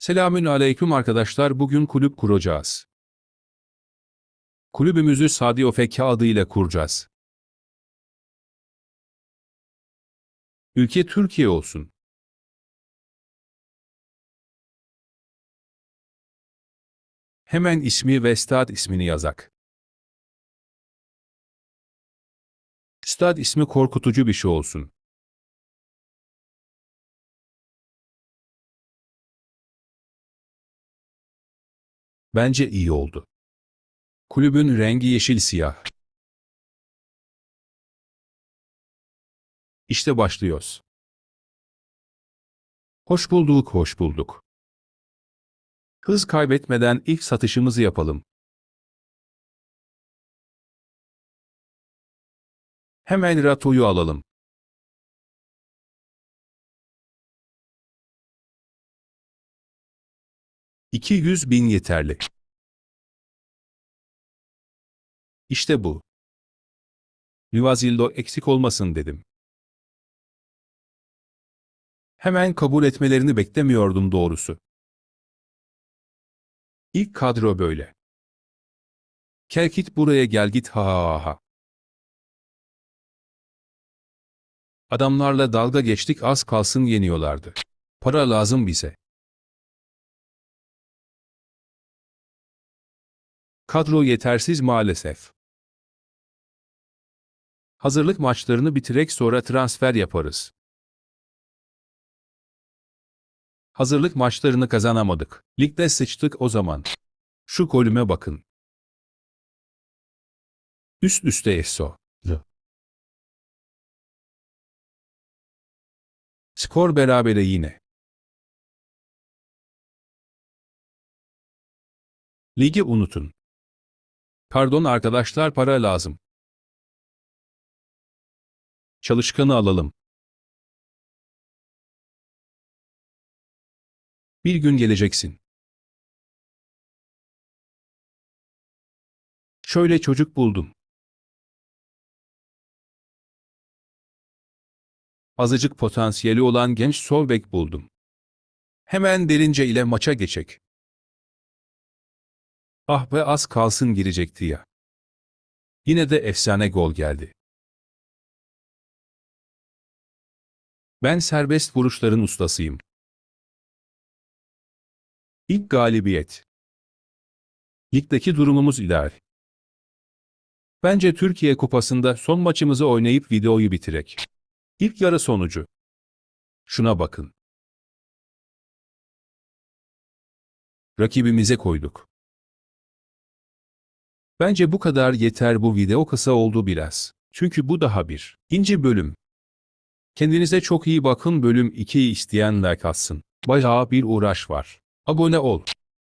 Selamün aleyküm arkadaşlar bugün kulüp kuracağız. Kulübümüzü Sadio Fekka adıyla kuracağız. Ülke Türkiye olsun. Hemen ismi ve stad ismini yazak. Stad ismi korkutucu bir şey olsun. Bence iyi oldu. Kulübün rengi yeşil siyah. İşte başlıyoruz. Hoş bulduk, hoş bulduk. Hız kaybetmeden ilk satışımızı yapalım. Hemen Rato'yu alalım. İki yüz bin yeterli. İşte bu. Rivazildo eksik olmasın dedim. Hemen kabul etmelerini beklemiyordum doğrusu. İlk kadro böyle. Kelkit buraya gel git ha ha ha. Adamlarla dalga geçtik az kalsın yeniyorlardı. Para lazım bize. Kadro yetersiz maalesef. Hazırlık maçlarını bitirek sonra transfer yaparız. Hazırlık maçlarını kazanamadık. Ligde sıçtık o zaman. Şu golüme bakın. Üst üste Esso. Skor berabere yine. Ligi unutun. Pardon arkadaşlar para lazım. Çalışkanı alalım. Bir gün geleceksin. Şöyle çocuk buldum. Azıcık potansiyeli olan genç sol bek buldum. Hemen derince ile maça geçek. Ah be az kalsın girecekti ya. Yine de efsane gol geldi. Ben serbest vuruşların ustasıyım. İlk galibiyet. Ligdeki durumumuz ideal. Bence Türkiye Kupası'nda son maçımızı oynayıp videoyu bitirek. İlk yarı sonucu. Şuna bakın. Rakibimize koyduk. Bence bu kadar yeter bu video kısa oldu biraz. Çünkü bu daha bir. İnce bölüm. Kendinize çok iyi bakın bölüm 2'yi isteyen like atsın. Bayağı bir uğraş var. Abone ol.